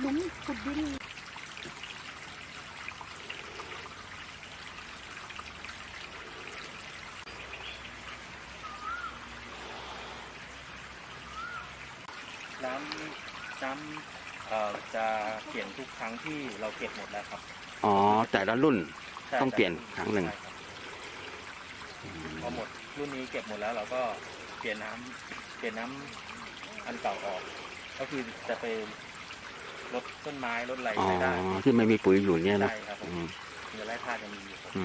หลุมขุดดินน้ำน้ำเอ่อจะเปลี่ยนทุกครั้งที่เราเก็บหมดแล้วครับอ๋อ แต่ละรุ่น ใช่ต้องเปลี่ยนครั้งหนึ่ง ใช่ครับพอหมดรุ่นนี้เก็บหมดแล้วเราก็เปลี่ยนน้ำเปลี่ยนน้ำอันเก่าออก ก็คือจะไป ลดต้นไม้ลดอะไรอ๋อใช้ได้ ที่ไม่มีปุ๋ยอยู่เนี่ยนะใช่ครับผมอืมเนื้อแร่ธาตุยังมีอยู่ครับอื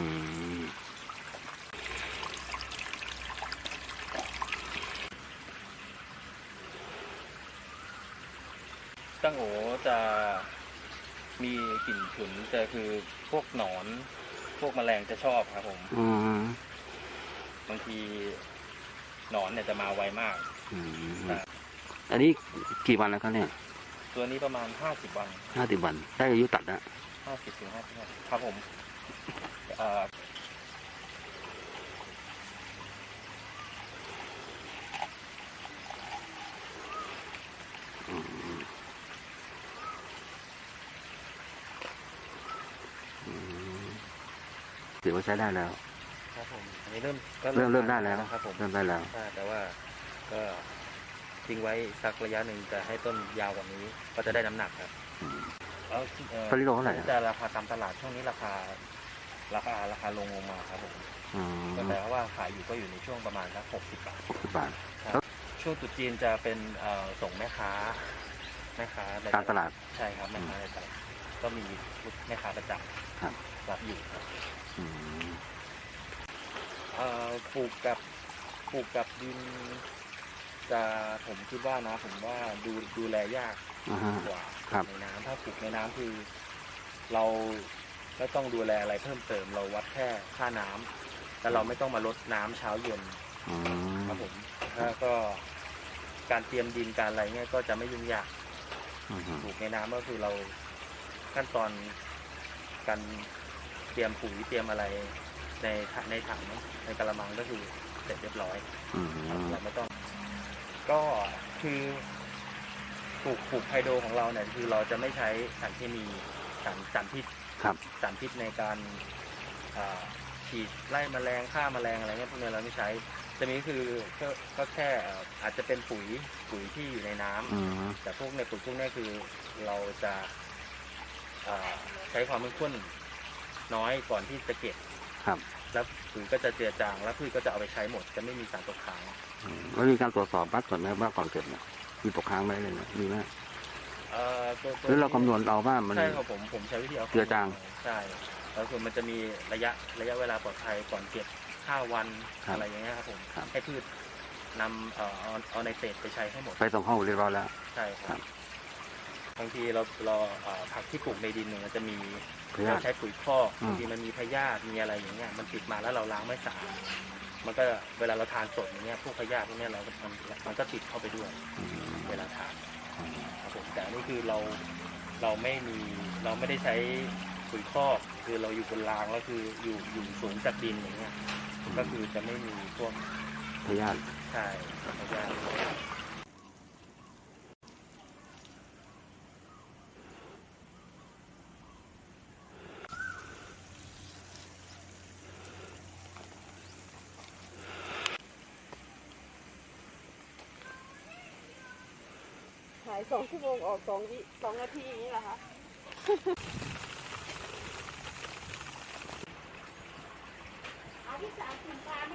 มตั้งโอจะมีกลิ่นฉุนแต่คือพวกหนอน พวกแมลงจะชอบครับผมอ๋อบางทีหนอนเนี่ยจะมาไวมากอืมครับอันนี้กี่วันแล้วครับเนี่ย ตัวนี้ประมาณห้าสิบวันห้าสิบวัน ได้อายุตัดแล้วห้าสิบถึงห้าสิบครับผมเอ่ออืมอืมถือว่าใช้ได้แล้ว ครับผมอันนี้เริ่มก็เริ่มเริ่มได้แล้ว ครับผม เริ่มได้แล้วใช่แต่ว่าก็ ทิ้งไว้สักระยะหนึ่งจะให้ต้นยาวกว่านี้ ก็จะได้น้ำหนักครับอืมแล้วเอ่อตอนนี้โลเท่าไหร่อะจะราคาตามตลาดช่วงนี้ราคา ราคาราคาลงลงมาครับผมอ๋อก็แต่ว่าขายอยู่ก็อยู่ในช่วงประมาณสักหกสิบบาท หกสิบบาท ช่วงตรุษจีนจะเป็นเอ่อส่งแม่ค้าแม่ค้าในตามตลาด ใช่ครับแม่ค้าในตลาดก็มีแม่ค้าประจครับำรับอยู่ครับอืมเอ่อปลูกกับปลูกกับดิน จะผมคิดว่านะผมว่าดูดูแลยากอ่าฮะ กว่าครับ ในน้ำถ้าปลูกในน้ำคือ เราไม่ต้องดูแลอะไรเพิ่มเติม เราวัดแค่ค่าน้ำแต่เราไม่ต้องมาลดน้ำเช้าเย็นอืมครับผมแล้วก็การเตรียมดินการอะไรเงี้ยก็จะไม่ยุ่งยากอืมปลูกในน้ำก็คือเราขั้นตอนการเตรียมปุ๋ยเตรียมอะไรในถในถังในกระมังก็คือเสร็จเรียบร้อยอืมเราไม่ต้อง ก็คือปลูกปลูกไฮโดรของเราเนี่ยคือเราจะไม่ใช้สารเคมีสารสารพิษครับสารพิษในการอ่าฉีดไล่แมลงฆ่าแมลงอะไรเงี้ยพวกนี้เราไม่ใช้จะมีคือก็ก็แค่เอ่ออาจจะเป็นปุ๋ยปุ๋ยที่อยู่ในน้ำอืมแต่พวกในปุ๋ยพวกนี้คือเราจะอ่าใช้ความเข้มข้นน้อยก่อนที่จะเก็บครับ แล้วปุ๋ยก็จะเจือจางแล้วพืชก็จะเอาไปใช้หมด จะไม่มีสารตกค้างอืม แล้วมีการตรวจสอบวัดก่อนไหมว่าก่อนเก็บเนี่ยมีตกค้างไหมอะไรเนี่ยมีไหมเอ่อตัวตัวหรือเราคำนวณเอาว่ามัน ใช่ครับผมผมใช้วิธีเอาเจือจาง ใช่แล้วส่วนมันจะมีระยะระยะเวลาปลอดภัยก่อนเก็บห้าวันครับอะไรอย่างเงี้ยครับผมครับ ให้พืชนำเอ่อเอาเอาในเศษไปใช้ให้หมด ไปส่งห้องเรียบร้อยแล้ว ใช่คครัรับ บบางทีเราเราเอ่อผักที่ปลูกในดินเนี่ยมันจะมีพยาธิเราใช้ปุ๋ยคอกอืม บางทีมันมีพยาธิมีอะไรอย่างเงี้ยมันติดมาแล้วเราล้างไม่สะอาด มันก็เวลาเราทานสดอย่างเงี้ยพวกพยาธิพวกเนี้ยเราก็มันมันก็ติดเข้าไปด้วยอืมเวลาทานครับผมแต่อันนี่คือเราเราไม่มีเราไม่ได้ใช้ปุ๋ยคอกคือเราอยู่บนรางแล้วคืออยู่อยู่สูงจากดินอย่างเงี้ยก็คือจะไม่มีพวกพยาธิใช่พยาธิายสองชั่วโมงออกสองวิสองนาทีอย่างนี้เหรอคะลิสาไปถ่ายรูป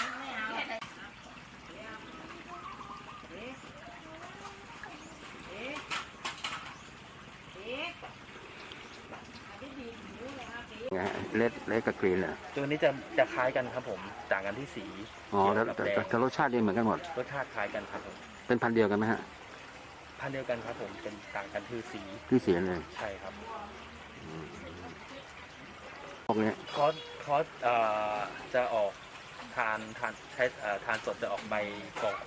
เลดเลดกับกรีนเลยตัวนี้จะจะคล้ายกันครับผมต่างกันที่สีอ๋อเขีแต่ยวกับแต่แดแต่งแต่รสชาตินี่เหมือนกันหมด รสชาติคล้ายกันครับผมเป็นพันธุ์เดียวกันไหมฮะพันธุ์เดียวกันครับผมเป็นต่างกันคือสีที่เสียเลยใช่ครับพวกเนี้ยคอสคอสเอ่อจะออกทานทานใช้เอ่อทานสดจะออกใบกรอบ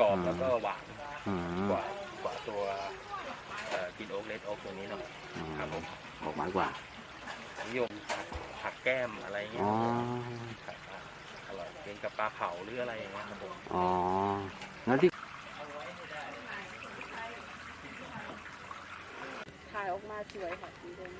กรอบแล้วก็หวานอืมกว่ากว่าตัวเอ่อกินโอ๊กเลดโอ๊กตัวนี้หน่อยอืมครับผม ออกหวานกว่า นิยมผัดผักแก้มอะไรเงี้ยอ๋อผัดผัดอร่อยเป็นกับปลาเผาหรืออะไรอย่างเงี้ยครับผมอ๋องั้นที่ถ่ายออกมาสวยค่ะสีแดง